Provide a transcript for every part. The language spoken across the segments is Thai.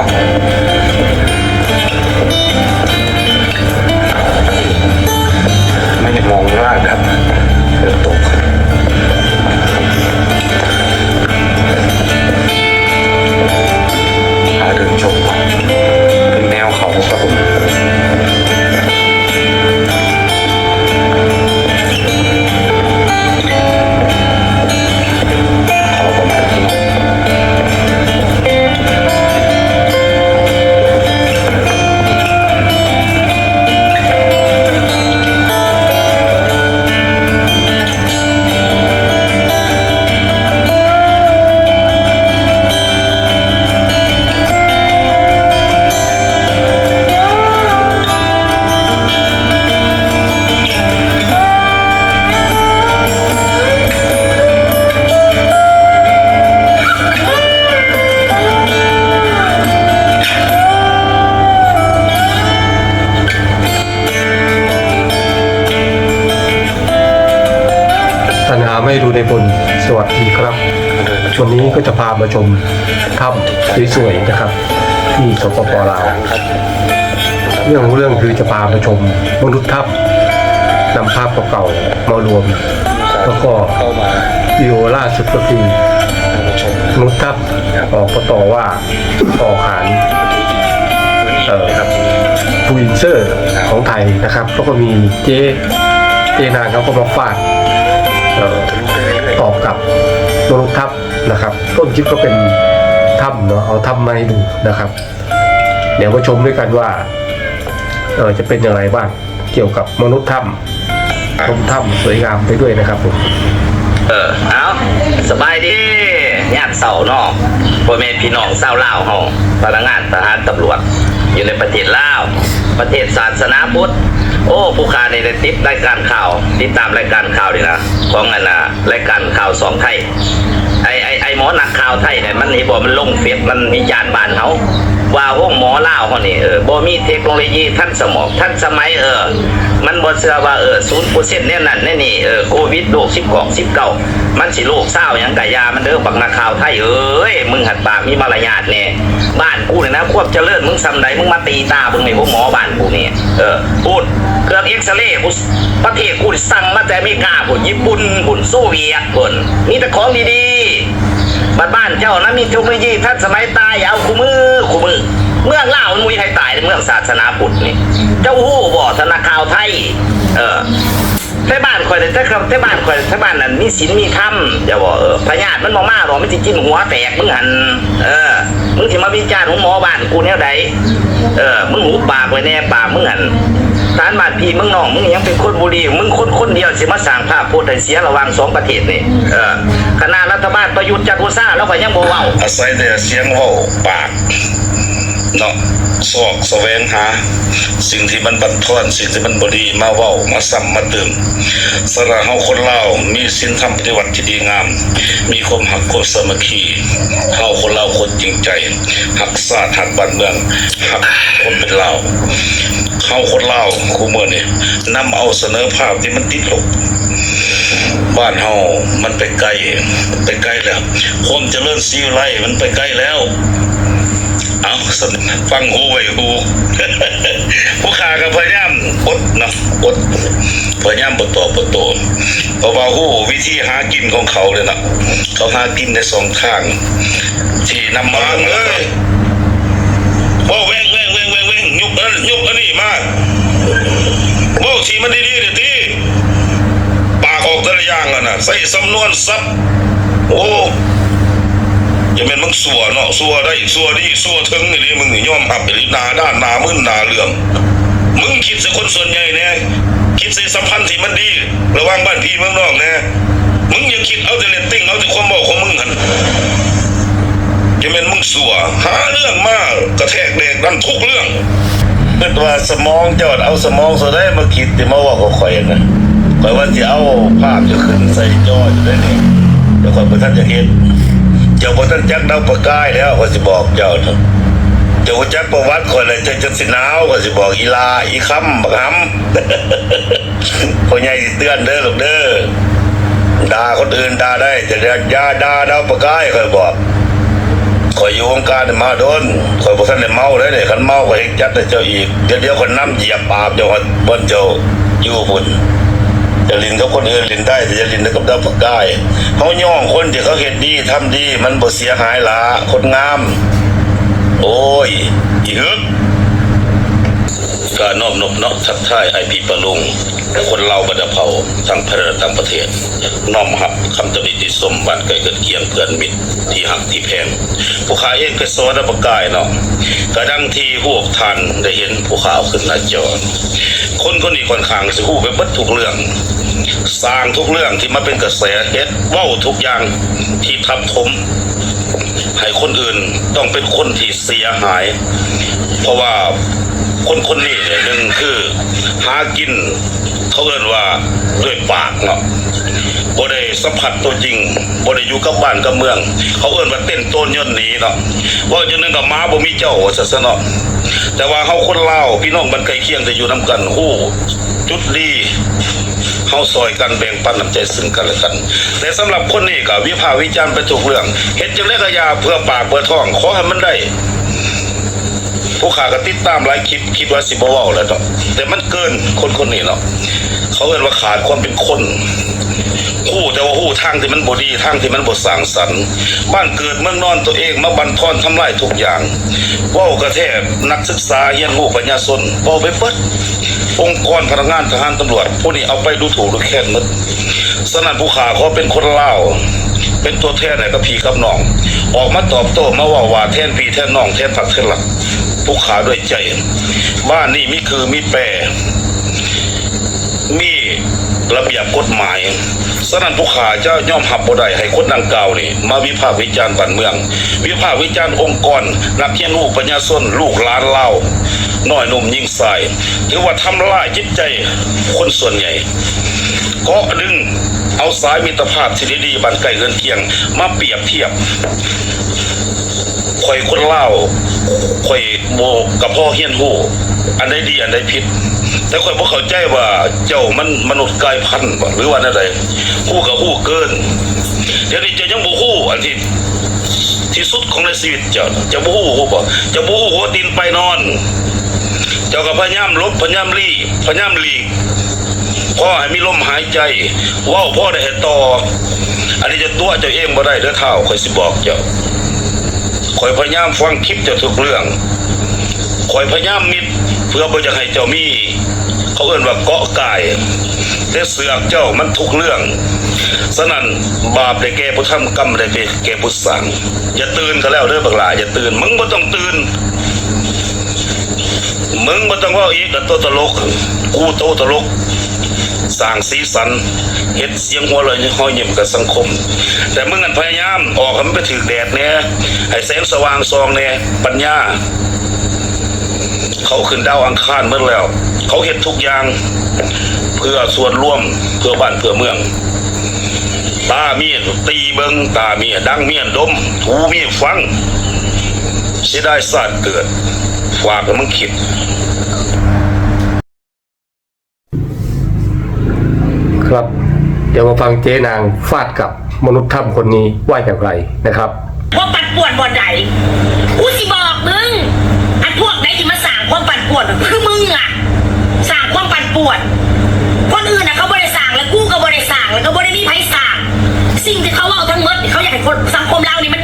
นาะ ตัณหาไม่รู้ในบนสวัสดีครับวันนี้ก็จะพามาชมถ้ำสวยๆนะครับ ที่สปปลาวเรื่องของเรื่องคือจะพามาชมมนุษย์ถ้ำนำภาพเก่าๆมารวม แล้วก็วิโอล่าสุดก็คือท่านมนุษย์ถ้ำออกก็ต่อว่าออกหารเอ่อครับฟูอินเซอร์ของไทยนะครับแล้วก็มีเจเจนางเขาก็มาฟาด ตอบกับมนุษย์ถ้ำนะครับ ต้นคลิปก็เป็นถ้ำเนาะเอาถ้ำมาให้ดูนะครับ เดี๋ยวมาชมด้วยกันว่าเออจะเป็นอย่างไรบ้างเกี่ยวกับมนุษย์ถ้ำชมถ้ำสวยงามไปด้วยนะครับผมเออเอาสบายดีญาติเสาเนอกพ่อแม่พี่น้องเศร้าวลาวเฮาพนักงานทหารตำรวจ อยู่ในประเทศลาว ประเทศศาสนาพุทธ โอ้ผู้ค้าในได้ติดรายการข่าวติดตามรายการข่าวดีนะของอันน่ะรายการข่าวสองไทย หมอนักข่าวไทยเนี่ยมันนี่บอกมันลงเฟซมันมีจานบานเขาว่าห้องหมอล่าเขานี่เออบ่มีเทคโนโลยีทันสมองทันสมัยเออ มันบ่เชื่อว่าเออศูนย์เปอร์เซ็นต์เนี่ยนั่นแน่นี่เออโควิดโรคสิบกองสิบเก้ามันสิโรคเศร้าหยังกะยามันเด้อบักนักข่าวไทยเอ้ยมึงหัดปากมีมารยาทแน่บ้านกูเนี่ยนะควบเจริญมึงซำใดมึงมาตีตาบิ่งในพวกหมอบ้านกูเนี่ยเออพูดเครื่องเอ็กซเรย์กูประเทศกูสั่งมาแต่อเมริกาพุ่นญี่ปุ่นพุ่นโซเวียตพุ่นมีแต่ของดีๆ บ้านบ้านเจ้านะมีเทคโนโลยีท่านสมัยตายเอาคู่มือคู่มือเมืองล่ามันมุยใครตายในเมืองศาสนาพุทธนี่ เจ้าหู้บ่ธนาคารไทย เออไทบ้านข่อยแต่ถ้าครับไทบ้านข่อยไทบ้านนั้นมีศีลมีธรรมอย่าบอกเออพญาตมันบ่มาหรอกมันสิกินหัวแตกมึงหัน เออมึงสิมาวิจารณ์ของหมอบ้านกูแนวใดเออมึงหูปากไว้แน่ปากมึงหัน ฐานบาดพีมึงน้องมึงยังเป็นคนบุรีมึงคนคนเดียวสิมาสั่งภาพโพธิ์ให้เสียระหว่างสองประเทศนี่คณะรัฐบาลประยุทธ์จักร์โอชาแล้วก็ยังบ่เว้าอาศัยแต่เสียงเว้าปาก เนาะซอกแสวงหา สิ่งที่มันบันทอนสิ่งที่มันบดีมาเว้ามาซ้ำมาเติมสระเฮาคนเล่ามีศีลธรรมปฏิวัติที่ดีงาม มีความหักความสามัคคีเฮาคนเล่าคนจริงใจหักชาติหักบ้านเมืองหักคนเป็นเล่าเฮาคนเล่าคู่มื้อนี้นำเอาเสนอภาพที่มันติดลบบ้านเฮามันไปไกลไปไกลแล้วความเจริญสีไลมันไปไกลแล้ว สนฟังหูไว้หูผู้ขาก็พยายามอดนะอดพยายามบตอบบโตนเพราะว่าหูวิธีหากินของเขาเลยนะเขาหากินในสองทาง ที่นำมาเลยว่าแว่งแว่งแว่งแว่งแว่งยุกอันยุกอันนี้มากว่าทีมันดีๆเดี๋ยวทีปากออกแต่ละอย่างอะนะใส่สำนวนซับโอ้ จะเป็นมึงสัวเนาะสัวได้สัวดีสัวถึงนี่มึงนี่ยอมหับไปหนาด้านหนามึนหนาเหลื่อมมึงคิดใส่คนส่วนใหญ่เนี่ยคิดใส่สัมพันธ์ที่มันดี ระหว่างบ้านพี่เมืองนอกเนี่ยมึงอย่าคิดเอาแต่เรตติ้งเอาแต่ความบอกของมึงหันจะเป็นมึงสัวหาเรื่องมากกระแทกเด็กนั่นทุกเรื่องเกิดว่าสมองจ้าเอาสมองส่วนได้มาคิดที่มาว่าเขาคอยนะข่อยว่าจะเอาภาพจะขึ้นใส่จออยู่ได้นี่เดี๋ยวข่อยบ่ท่านจะเห็น เจ้าบ่ท่านจักดาวประกายแล้วข่อยสิบอกเจ้าเนาะเจ้าบ่จักประวัติข่อยเลยจะจะสิหนาวข่อยสิบอกอีลาอีคำบักหำพ่อใหญ่เตือนเด้อลูกเด้อด่าคนอื่นด่าได้แต่อย่าด่าดาวประกายข่อยบอกข่อยอยู่วงการเนี่ยมาโดนข่อยบ่ทันได้เมาเลยเนี่ยคันเมาก็เฮ็ดจัดให้เจ้าอีกเดี๋ยวเดี๋ยวคนน้ำเหยียบปากเจ้าบ่เจ้าอยู่พุ่น จะลินกับคนอื่นลินได้แต่จะลินกับดาวปากได้เฮาย่องคนที่เขาเฮ็ดดีทำดี มันบ่เสียหายละคนงาม โอ้ยอีฮึกการนอบนบเนาะทักทายไอพีปะลุงคนเล่าบัดเผาทั้งพระต่างประเทศ น้อมหับคำตำหนิที่สมบัติไก่เกิดเกียงเพื่อนมิตรที่หักที่แพงผู้ขาเองก็สอนประกายเนาะกระดังที่หวกทันได้เห็นผู้ข่าวขึ้นหน้าจอ คนคนนี้ค่อนข้างสิฮู้ไปเบิดทุกเรื่อง สร้างทุกเรื่องที่มาเป็นกระแสเฮ็ดเว้าทุกอย่างที่ทับถมให้คนอื่นต้องเป็นคนที่เสียหาย เพราะว่าคนคนนี้เนี่ยหนึ่งคือหากินเขาเอิ้นว่าด้วยปากเนาะบ่ได้สัมผัสตัวจริงบ่ได้อยู่กับบ้านกับเมือง เขาเอิ้นว่าเต้นโต้นย่นหนีเนาะว่าจังนึงกับม้าบ่มีเจ้าว่าซะซะเนาะ แต่ว่าเฮาคนเล่าพี่น้องบ้านใกล้เคียงจะอยู่นํกันฮู้จุดดีเฮาซอยกันแบ่งปันน้ำใจซึ่งกันและกันแต่สำหรับคนนี้ก็วิพากษ์วิจารณ์ไปทุกเรื่องเฮ็ดจังได๋ก็อย่าเพื่อปากเพื่อท้องขอให้มันได้ผู้ขาก็ติดตามหลายคลิปคิดว่าสิบ่เว้าแล้วเนาะแต่มันเกินคนคนนี้เนาะเขาเอิ้นว่าขาดความเป็นคน ฮู้แต่ว่าฮู้ทางที่มันบดีทางที่มันบ่สร้างสรรค์บ้านเกิดเมืองนอนตัวเองมาบันทอนทำลายทุกอย่างว้ากระแทบนักศึกษาเรียนรู้ปัญญาชนเว้าไปเบิดองค์กรพนักงานทหารตำรวจผู้นี้เอาไปดูถูกดูแค้นหมดสนั่นผู้ขาเขาเป็นคนเล่าเป็นตัวแทนไหนกับพี่กับน้อง ออกมาตอบโต้มาว่าว่าแทนพี่แทนน้องแทนผักแทนหลักผู้ขาด้วยใจ บ้านนี่มีคือมีแปรมี ระเบียบกฎหมายสนั่นผู้ขาเจ้าย่อมหับบ่ได้ให้คนดังกล่าวนี่มาวิพากษ์วิจารณ์บ้านเมือง วิพากษ์วิจารณ์องค์กร นักเขียนลูกปัญญาชนลูกหลานเล่าน้อยหนุ่มยิ่งสายถือว่าทำลายจิตใจคนส่วนใหญ่ก็ดึงเอาสายมิตรภาพที่ดีๆบ้านไก่เงินเคียง มาเปรียบเทียบ ข่อยคนเล่าข่อยโบกับพ่อเฮียนหูอันใดดีอันใดผิด แต่ข่อยบ่เข้าใจว่าเจ้ามันมนุษย์กายพันธุ์หรือว่าแนวใดฮู้กับฮู้เกินเดี๋ยวนี้เจ้ายังบ่ฮู้อันที่ที่สุดของในชีวิตเจ้าจ้าบ่ฮู้ฮู้บ่จ้าบ่ฮู้หัวดินไปนอน เจ้าก็พยายามลบพยายามลีพยายามหลีกพ่อให้มีลมหายใจว้าพ่อได้ให้ต่อ อันนี้จะตัวเจ้าเองบ่ได้เด้อเท่าข่อยสิบอกเจ้า คอยพยายามฟังคลิปเจ้าทุกเรื่องคอยพยายามมิดเพื่อบ่จะให้เจ้ามี เขาเอื่นว่าเกาะกายแต่เสือกเจ้ามันทุกเรื่องสนั่นบาปได้แก่ผู้ทำกรรมได้แก่ผู้สั่งอย่าตื่นก็แล้วเด้อบักหลาอย่าตื่นมึงบ่ต้องตื่นมึงบ่ต้องเว่าอีกกับตัวตลกกูโตตลก สร้างสีสันเฮ็ดเสียงหัวเราะห้อยยิ้มกับสังคม แต่เมึงกันพยายามออกมันไปถือแดดเนี่ยให้แสงสว่างซองเนี่ยปัญญา เขาขึ้นดาวอังคารเมื่อแล้ว เขาเฮ็ดทุกอย่างเพื่อส่วนร่วมเพื่อบ้านเพื่อเมืองตาเมียตีเบิงตาเมียดังเมียนดมหูเมียฟังเสียดายศาสตร์เกิด ฝากมึงคิด ครับ เดี๋ยวมาฟังเจ๊นางฟาดกับมนุษย์ถ้ำคนนี้ว่าอย่างไรนะครับว่าปั่นป่วนบ่อนใดกูสิบอกมึงอันพวกไหนที่มาสั่งความปั่นป่วนคือมึงอะสั่งความปั่นป่วนคนอื่นนะเขาบริสั่งแล้วกูก็บริสั่งแล้วก็บริมีไผสั่งสิ่งที่เขาเอาทั้งหมดนี่เขาอยากให้คนสังคมเรานี่มัน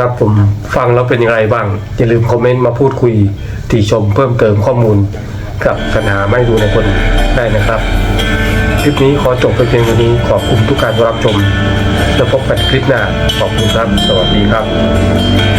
ครับผมฟังแล้วเป็นอย่างไรบ้าง อย่าลืมคอมเมนต์มาพูดคุยติชมเพิ่มเติมข้อมูลกับปัญหาไม่ดูในคนได้นะครับคลิปนี้ขอจบไปเพียงเท่านี้ขอบคุณทุกการรับชม แล้วพบกันคลิปหน้าขอบคุณครับ สวัสดีครับ